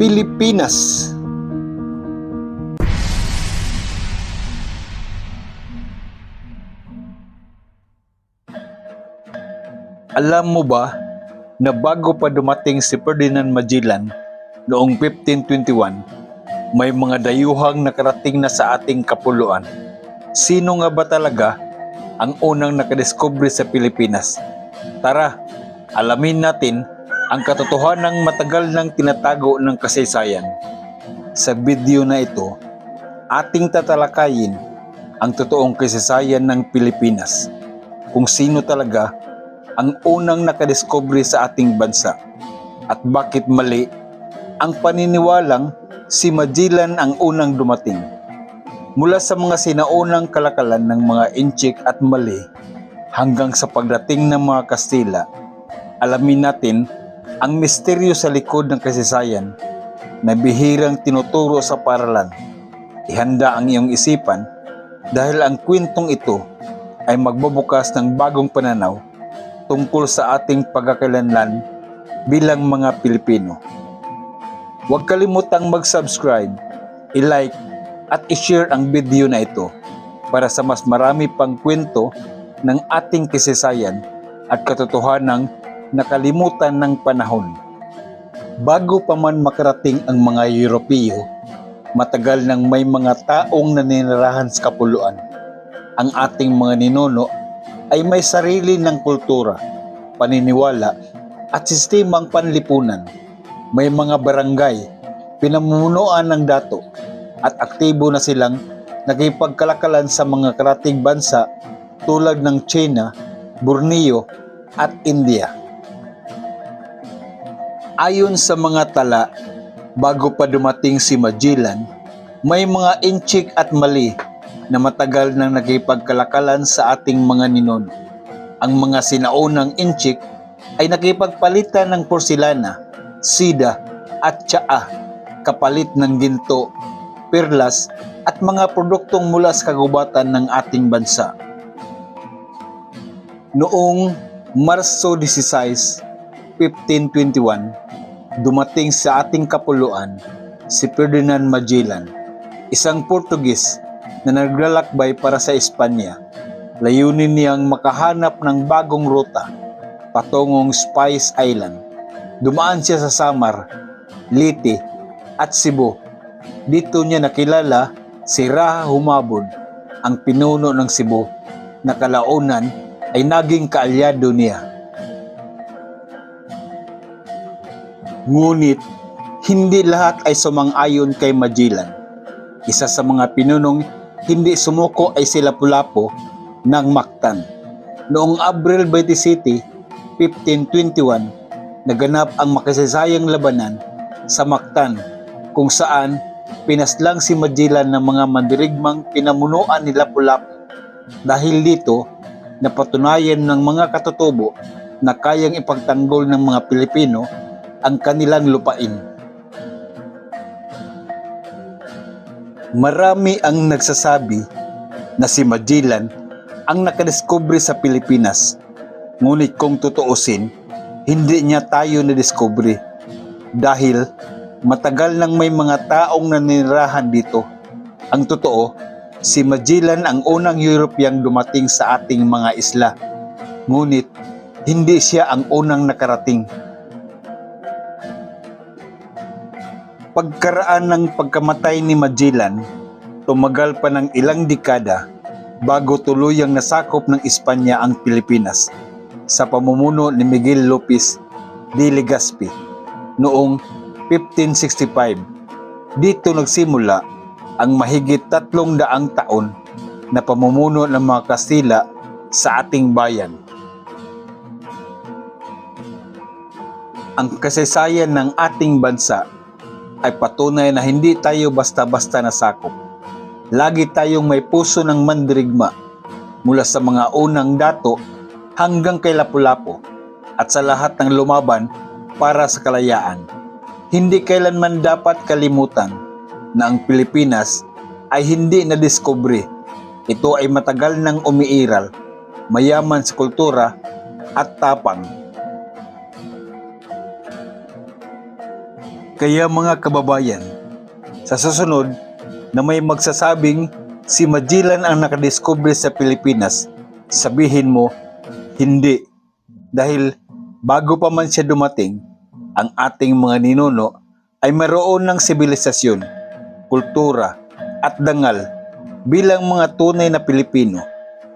Pilipinas Alam mo ba na bago pa dumating si Ferdinand Magellan noong 1521, may mga dayuhang nakarating na sa ating kapuluan. Sino nga ba talaga ang unang nakadiskubre sa Pilipinas? Tara, alamin natin ang katotohanang matagal nang tinatago ng kasaysayan. Sa video na ito, ating tatalakayin ang totoong kasaysayan ng Pilipinas. Kung sino talaga ang unang nakadiskubre sa ating bansa at bakit mali ang paniniwalang si Magellan ang unang dumating. Mula sa mga sinaunang kalakalan ng mga Inchik at Mali hanggang sa pagdating ng mga Kastila, alamin natin ang misteryo sa likod ng kasaysayan na bihirang tinuturo sa paralan. Ihanda ang iyong isipan dahil ang kwentong ito ay magbubukas ng bagong pananaw tungkol sa ating pagkakalanlan bilang mga Pilipino. Huwag kalimutang mag-subscribe, i-like at i-share ang video na ito para sa mas marami pang kwento ng ating kisisayan at katotohanang nakalimutan ng panahon. Bago pa man makarating ang mga Europeo, matagal nang may mga taong naninirahan sa kapuluan. Ang ating mga ninuno ay may sarili ng kultura, paniniwala at sistemang panlipunan. May mga barangay, pinamumunuan ng dato at aktibo na silang nakipagkalakalan sa mga karating bansa tulad ng China, Borneo at India. Ayon sa mga tala, bago pa dumating si Magellan, may mga inchik at mali na matagal nang nakipagkalakalan sa ating mga ninuno. Ang mga sinaunang inchik ay nakipagpalitan ng porselana, sida at tsaa, kapalit ng ginto, perlas at mga produktong mula sa kagubatan ng ating bansa. Noong Marso 16, 1521, dumating sa ating kapuluan si Ferdinand Magellan, isang Portugis na naglalakbay para sa Espanya. Layunin niyang makahanap ng bagong ruta patungong Spice Island. Dumaan siya sa Samar, Liti at Cebu. Dito niya nakilala si Raha Humabon, ang pinuno ng Cebu na kalaunan ay naging kaalyado niya. Ngunit, hindi lahat ay sumang-ayon kay Magellan. Isa sa mga pinunong hindi sumuko ay sila Pulapo ng Mactan. Noong Abril 27, 1521, naganap ang makasaysayang labanan sa Mactan kung saan pinaslang si Magellan ng mga mandirigmang pinamunuan ni Lapu-Lapu. Dahil dito, napatunayan ng mga katutubo na kayang ipagtanggol ng mga Pilipino ang kanilang lupain. Marami ang nagsasabi na si Magellan ang nakadiskubre sa Pilipinas. Ngunit kung tutuusin, hindi niya tayo nadiskubre dahil matagal nang may mga taong naninirahan dito. Ang totoo, si Magellan ang unang Europeyang dumating sa ating mga isla. Ngunit hindi siya ang unang nakarating. Pagkaraan ng pagkamatay ni Magellan, tumagal pa ng ilang dekada bago tuluyang nasakop ng Espanya ang Pilipinas sa pamumuno ni Miguel Lopez de Legazpi noong 1565. Dito nagsimula ang mahigit tatlong daang taon na pamumuno ng mga Kastila sa ating bayan. Ang kasaysayan ng ating bansa ay patunay na hindi tayo basta-basta nasakop. Lagi tayong may puso ng mandirigma mula sa mga unang dato hanggang kay Lapu-Lapu at sa lahat ng lumaban para sa kalayaan. Hindi kailanman dapat kalimutan na ang Pilipinas ay hindi na-discovery. Ito ay matagal nang umiiral, mayaman sa kultura at tapang. Kaya mga kababayan, sa susunod na may magsasabing si Magellan ang nakadiscover sa Pilipinas, sabihin mo, hindi. Dahil bago pa man siya dumating, ang ating mga ninuno ay mayroon ng sibilisasyon, kultura at dangal bilang mga tunay na Pilipino.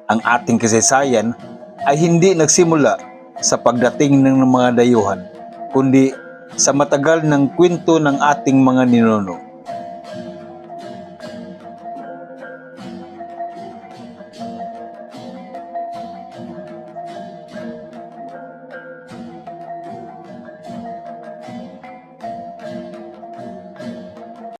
Ang ating kasaysayan ay hindi nagsimula sa pagdating ng mga dayuhan, kundi sa matagal ng kwento ng ating mga ninuno.